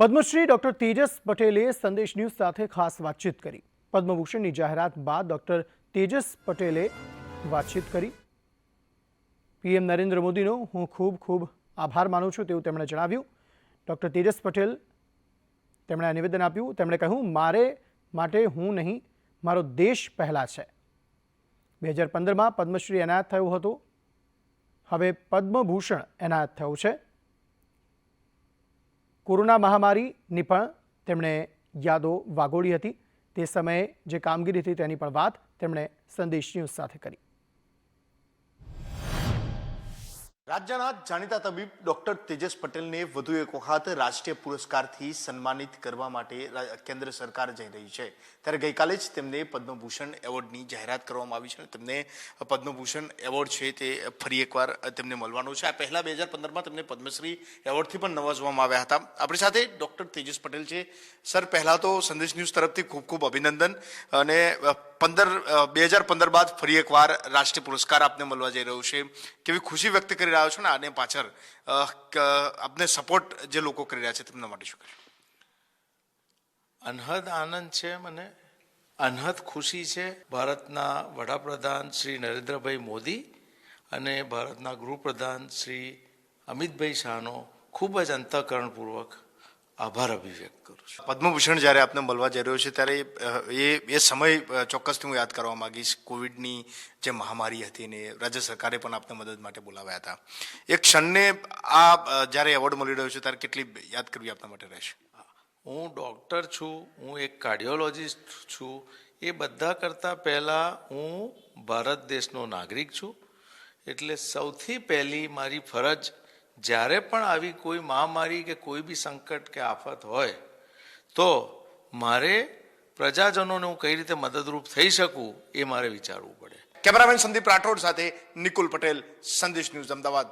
Padmashri doctor Tejas પટેલે સંદેશ news સાથે ખાસ વાતચીત કરી. પદ્મભૂષણની જાહેરાત બાદ ડોક્ટર તેજસ પટેલે વાતચીત કરી. પીએમ નરેન્દ્ર મોદીનો હું ખૂબ ખૂબ આભાર માનું છું તેવું તેમણે જણાવ્યું. ડોક્ટર તેજસ પટેલ તેમણે આ નિવેદન આપ્યું. તેમણે કહ્યું, મારે માટે હું નહીં, મારો દેશ પહેલાં છે. બે હજાર પંદરમાં પદ્મશ્રી એનાયત થયું હતું. હવે પદ્મભૂષણ એનાયત થયું છે. કોરોના મહામારીની પણ તેમણે યાદો વાગોળી હતી. તે સમયે જે કામગીરી હતી તેની પણ વાત તેમણે સંદેશ ન્યૂઝ સાથે કરી. રાજ્યના જાણીતા તબીબ ડોક્ટર તેજસ પટેલને વધુ એક વખત રાષ્ટ્રીય પુરસ્કારથી સન્માનિત કરવા માટે કેન્દ્ર સરકાર જઈ રહી છે. ત્યારે ગઈકાલે જ તેમને પદ્મભૂષણ એવોર્ડની જાહેરાત કરવામાં આવી છે તેમને પદ્મભૂષણ એવોર્ડ છે તે ફરી એકવાર તેમને મળવાનો છે. આ પહેલાં બે હજાર પંદરમાં તેમને પદ્મશ્રી એવોર્ડથી પણ નવાજવામાં આવ્યા હતા. આપણી સાથે ડૉક્ટર તેજસ પટેલ છે. સર, પહેલાં તો સંદેશ ન્યૂઝ તરફથી ખૂબ ખૂબ અભિનંદન અને પંદર બે હજાર પંદર બાદ ફરી એકવાર રાષ્ટ્રીય પુરસ્કાર આપને મળવા જઈ રહ્યો છે. કેવી ખુશી વ્યક્ત કરી રહ્યો છો ને આને પાછળ આપને સપોર્ટ જે લોકો કરી રહ્યા છે તેમના માટે શું અનહદ આનંદ છે મને. અનહદ ખુશી છે. ભારતના વડાપ્રધાન શ્રી નરેન્દ્રભાઈ મોદી અને ભારતના ગૃહપ્રધાન શ્રી અમિતભાઈ શાહનો ખૂબ જ અંતઃકરણપૂર્વક આભાર અભિવ્યક્ત કરું છું. પદ્મભૂષણ જ્યારે આપને મળવા જઈ રહ્યો છે ત્યારે એ એ સમય ચોક્કસથી હું યાદ કરવા માંગીશ. કોવિડની જે મહામારી હતી ને રાજ્ય સરકારે પણ આપને મદદ માટે બોલાવ્યા હતા. એ ક્ષણને આ જ્યારે એવોર્ડ મળી રહ્યો છે ત્યારે કેટલી યાદ કરવી આપના માટે રહેશે? હું ડૉક્ટર છું હું એક કાર્ડિયોલોજિસ્ટ છું. એ બધા કરતાં પહેલાં હું ભારત દેશનો નાગરિક છું. એટલે સૌથી પહેલી મારી ફરજ જ્યારે પણ આવી કોઈ મહામારી કે કોઈ બી સંકટ કે આફત હોય, તો મારે પ્રજાજનોને હું કઈ રીતે મદદરૂપ થઈ શકું એ મારે વિચારવું પડે. કેમેરામેન સંદીપ રાઠોડ સાથે નિકુલ પટેલ, સંદેશ ન્યૂઝ અમદાવાદ.